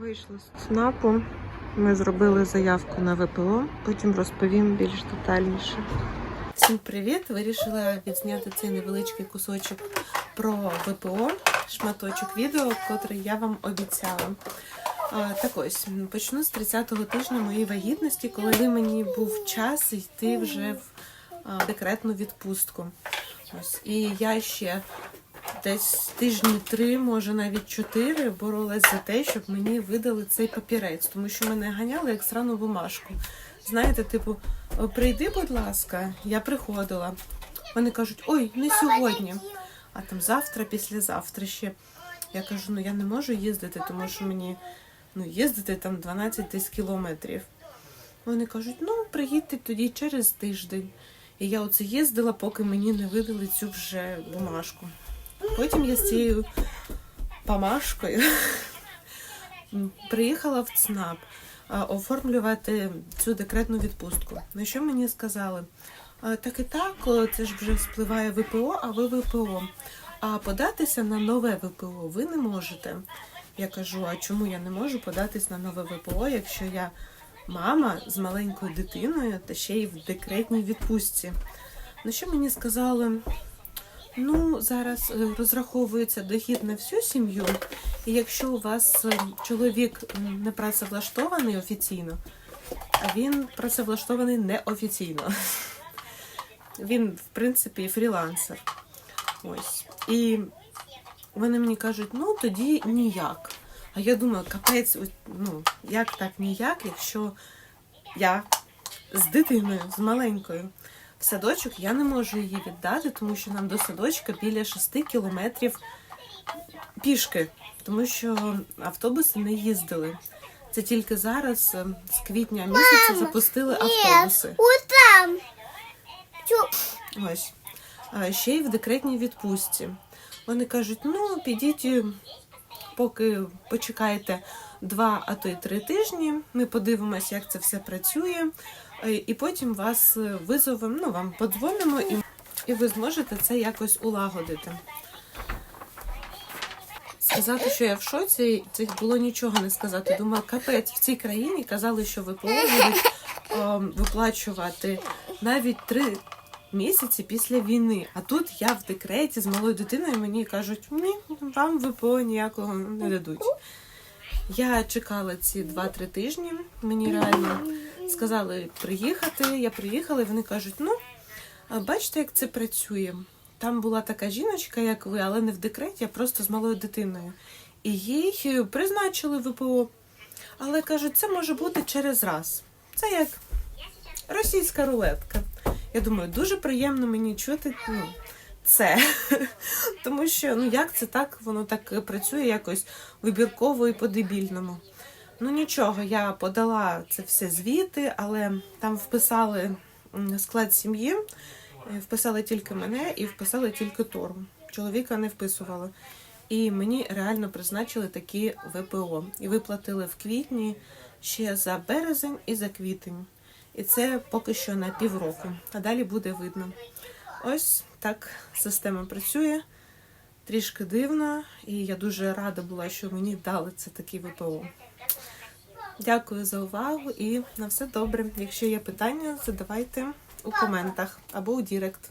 Вийшли з ЦНАПу. Ми зробили заявку на ВПО, потім розповім більш детальніше. Всім привіт! Вирішила відзняти цей невеличкий кусочок про ВПО, шматочок відео, котрий я вам обіцяла. Так ось почну з 30-го тижня моєї вагітності, коли мені був час йти вже в декретну відпустку. Ось і я ще десь тижні три, може навіть чотири, боролась за те, щоб мені видали цей папірець, тому що мене ганяли як срану бумажку. Знаєте, типу, прийди, будь ласка, я приходила. Вони кажуть, ой, не сьогодні, а там завтра, післязавтра ще. Я кажу, ну я не можу їздити, тому що мені ну, їздити там 12 десь кілометрів. Вони кажуть, ну приїдьте тоді через тиждень. І я оце їздила, поки мені не видали цю вже бумажку. Потім я з цією помашкою приїхала в ЦНАП оформлювати цю декретну відпустку. На що мені сказали? Так і так, це ж вже спливає ВПО, а ви ВПО. А податися на нове ВПО ви не можете. Я кажу, а чому я не можу податись на нове ВПО, якщо я мама з маленькою дитиною та ще й в декретній відпустці? На що мені сказали? Ну, зараз е, розраховується дохід на всю сім'ю, і якщо у вас е, чоловік не працевлаштований офіційно, а він працевлаштований неофіційно. Він, в принципі, фрілансер. Ось. І вони мені кажуть, ну тоді ніяк. А я думаю, капець, ну, як так ніяк, якщо я з дитиною, з маленькою в садочок, я не можу її віддати, тому що нам до садочка біля 6 кілометрів пішки, тому що автобуси не їздили. Це тільки зараз, е, з квітня місяця, запустили автобуси. Там. Ось. А ще й в декретній відпустці. Вони кажуть: ну, підіть, поки почекайте два, а то й три тижні. Ми подивимося, як це все працює. Е, І потім вас е, визовемо, ну, вам подзвонимо, і, і ви зможете це якось улагодити. Сказати, що я в шоці, це було нічого не сказати. Думаю, капець, в цій країні казали, що ВПО будуть ем, виплачувати навіть три місяці після війни. А тут я в декреті з малою дитиною, мені кажуть, ні, вам ВПО ніякого не дадуть. Я чекала ці 2-3 тижні. Мені реально сказали приїхати. Я приїхала, і вони кажуть, ну, бачите, як це працює. Там була така жіночка, як ви, але не в декреті, а просто з малою дитиною. І їй призначили ВПО. Але кажуть, це може бути через раз. Це як російська рулетка. Я думаю, дуже приємно мені чути ну, це. Тому що ну як це так, воно так працює якось вибірково і по-дебільному. Ну нічого, я подала це все звіти, але там вписали склад сім'ї, е, вписали тільки мене і вписали тільки Тору. Чоловіка не вписували. І мені реально призначили такі ВПО. І виплатили в квітні ще за березень і за квітень. І це поки що на півроку, а далі буде видно. Ось так система працює. Трішки дивно, і я дуже рада була, що мені дали це такі ВПО. Дякую за увагу і на все добре. Якщо є питання, задавайте у коментах або у Дірект.